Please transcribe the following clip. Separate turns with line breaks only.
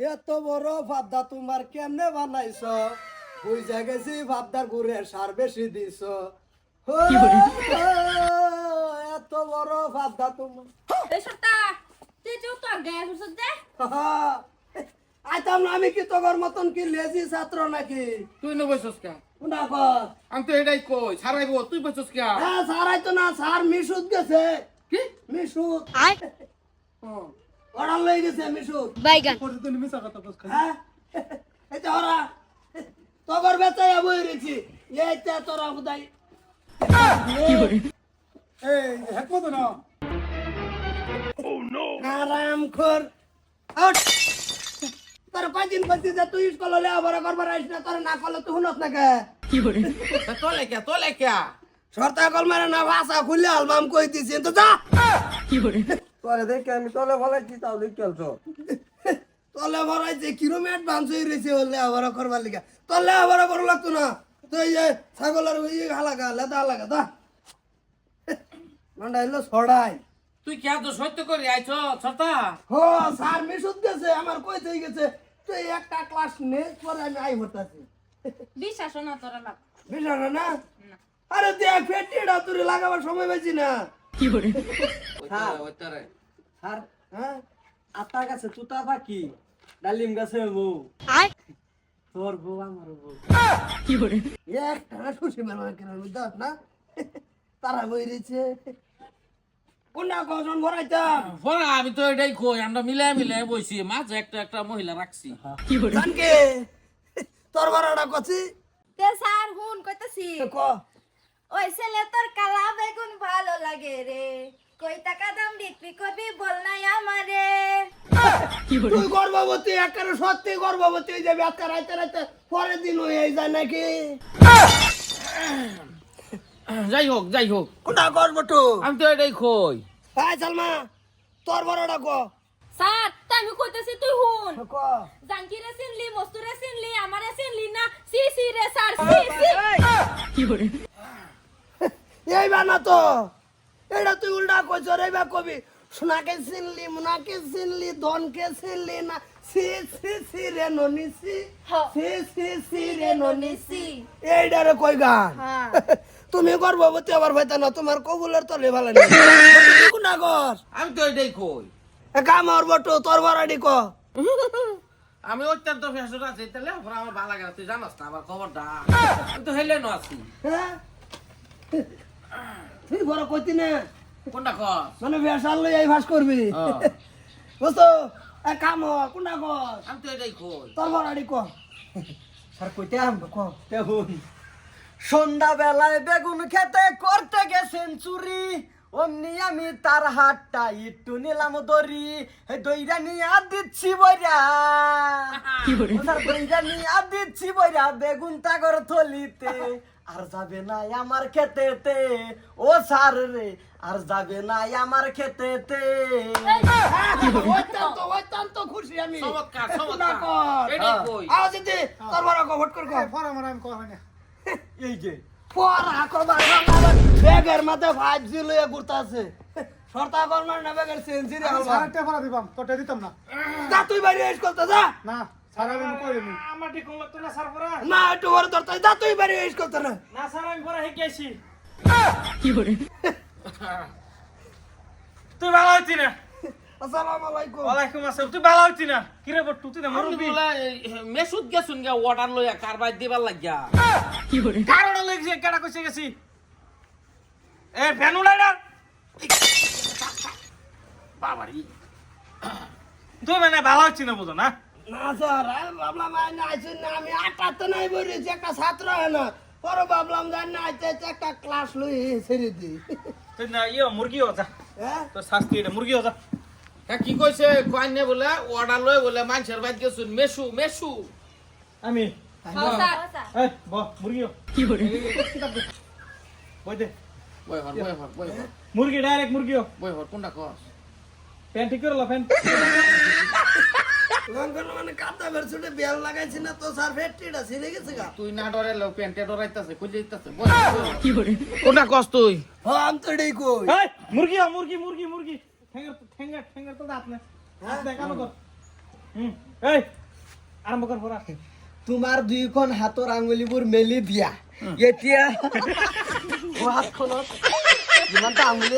এত বড় ভাবদা তোমার কেমনে বানাইছ? বুঝা গেছি ভাবদার ঘুরে সার বেশি দিছ। ও, এত বড় ভাবদা তোমার।
তো
আইতাম না আমি কি তোর মতন কি লেজি ছাত্র নাকি?
তুই নো বসছস কে?
কোনটা কর
আমি তো এটাই কই সারাইবো তুই বসছস কে?
হ্যাঁ স্যার আইতো না স্যার মিশুদ গেছে।
কি?
মিশুদ
হ্যাঁ।
অর্ডার লয়ে গেছে মিশুদ
বাইগান।
হ্যাঁ? এই যে ওরা। তোর বেচাই বই রয়েছি। এইটা তোরা বুদাই আরাম কর আউট তোর কয়দিন বলছি যে তুই স্কুল হলে আবার করবার আইস না তোর না করলে তুই শুনত না কে?
তা তোলে কে তোলে কে
সরতা কল মারে না ভাষা খুললে আলবাম কই দিছি তো যা। তোরে দেখে আমি তলে বলাইছি তাও দেখ খেলছো তলে ভরাইছে কিরম অ্যাডভান্স হয়ে রয়েছে হলে আবার করবার লিগা। তলে আবার করা লাগতো না। তো এই যে ছাগলের ওই হালাকা লেদা হালাকা দা। মান্ডা এলো ছড়াই
তুই কে তো সত্য করে আইছ ছতা?
হো স্যার মিশুদ গেছে আমার কই থেকে গেছে। তুই একটা ক্লাস নে পরে আমি আই হতাছি
বিশ্বাস না তোরা লাগ
বুঝলো না? না। আরে দেখ ফেটিটা তুই লাগাবার সময় পেয়েছি না।
হ্যাঁ।
ওইতারে
স্যার
হ্যাঁ?
আতা গাছে তুতা পাখি ডালিম গাছে বউ। তোর বউ আমার বউ।
একটা খুশি মেলা কেন না। তারা বই রয়েছে কোনটা কজন ভরাইতাম
পরে আমি তো এটাই কই আমরা মিলাই মিলাই বইছি। মাঝে একটা একটা মহিলা রাখছি।
জানকে তোর ভাড়াটা কছি
তে স্যার হুন কইতাছি।
ক?
ওই ছেলে তোর কালা বেগুন ভালো লাগে রে। কই টাকা দাম বিক্রি করবি বল নাই আমারে।
তুই গর্ভবতী একেবারে সত্যি গর্ভবতী হয়ে যাবি আজকে রাইতে রাইতে। পরের দিন হয়ে যায় নাকি?
যাই হোক যাই হোক।
কোনটা গর্ভটু
আমি তো এটাই কই।
হাই সালমা তোর ভাড়াটা ক?
স্যার আমি কইতাছি তুই হুন
ক?
জাঙ্কি রে চিনলি মস্তু রে চিনলি আমারে চিনলি না? সি সি রে স্যার সি সি।
এইবার না তো। এটা তুই উল্টা কইছ রে এইবার কবি। সোনাকে চিনলি মুনাকে চিনলি ধনকে চিনলি না। সি সি সি রে ননি সি।
হ্যাঁ।
সি সি সি রে ননি
সি।
এইটারে কই গান?
হ্যাঁ।
তুমি গর্ভবতী আবার ভাইতা না তোমার কবুলের তলে ভালো নেই। কোনা কর
আমি তো এটাই কই।
কাম আর বটু তোর বাড়াডি ক?
আমি অত্যন্ত ফ্যাশন আছি তাহলে আমার ভালো লাগে তুই জানাস না আমার খবরটা? আমি তো আছি।
হ্যাঁ। তুই বড় কইতি না।
কোনটা
মানে লই এই ভাস করবি। এ কাম কোনটা
আমি তো এটাই কই।
তোর বাড়াডি ক।
স্যার কইতাম
ক।
দেখুন সন্ধ্যা বেলায় বেগুন খেতে করতে গেছেন চুরি। অমনি আমি তার হাতটা একটু নিলাম দড়ি। হে দইরা নিয়ে আর দিচ্ছি বইরা। দইরা নিয়ে দিচ্ছি বইরা বেগুন তাগর থলিতে। আর যাবে না আমার খেতেতে। ও স্যার রে আর যাবে না আমার খেতেতে।
অত্যন্ত অত্যন্ত খুশি আমি।
চমৎকার,
কোনটা
চমৎকার।
কর।
এটাই কই।
আওয়াজ দিতে তোর বড় ক ভোট কর
এই যে।
পর আকো বাবা বেগের মাঝে ফাইভ জি লইয়া ঘুরতাছে সরতা কর না বেগের সেঞ্চুরি হালবা
সারাটা দিবাম তোটা দিতাম না।
যা তুই বাইরে এসে করতে যা।
না।
না
একটু বড় ধরতে যা তুই বাড়ি এসে করতে না?
না স্যার আমি পরা শিখেছি তুই ভালো হইতি না?
আসসালামু আলাইকুম।
ওয়ালাইকুম আসসালাম। তুই ভালো হইতি না? কি রে বট্টু তুই না
বলে মেসুদ গেছুন গা ওয়াটার লইয়া কারবাই দিবার লাগিয়া।
কারণ লাগছে কেডা কইছে গেছি? এ ফ্যান উড়াই না?
বাবারি।
তুই মানে ভালো হইতি না বুঝো না?
না স্যার আমি ভাবলাম আই না আইসুন না আমি আটাতে নাই বলেছি একটা ছাত্র হয় না পরে ভাবলাম জান না আইতে একটা ক্লাস লই ছেড়ে দি
তুই না ইয়ে মুরগি হতা
হ্যাঁ?
তোর শাস্তি এটা মুরগি হতা
তা কি কইছে কইনে বলে ওয়াটার লই বলে মানুষের বাইত গেছুন মেসু মেসু।
আমি।
হ্যাঁ
মুরগি ডাইরেক্ট
বই হর কোনটা কর
ফ্যান ঠিক করে লো ফ্যান
লঙ্কন মানে বেল লাগাইছি না তো স্যার ফেটিটা ছিঁড়ে গেছে গা।
তুই না ডরে লো প্যান্টে ডরাইতাছে কি করে কোনটা কস তুই?
হ আমি তো এটাই কই।
এই মুরগি হো মুরগি মুরগি মুরগি। ঠ্যাঙ্গার ঠ্যাঙ্গার ঠ্যাঙ্গার তো দাঁত না হাত দে কর। হুম এই আরম্ভ কর পড়া
তোমাৰ দুইখন হাতৰ আঙুলিবোৰ মেলি দিয়া। এতিয়া ও হাতখনত যিমানটা আঙুলি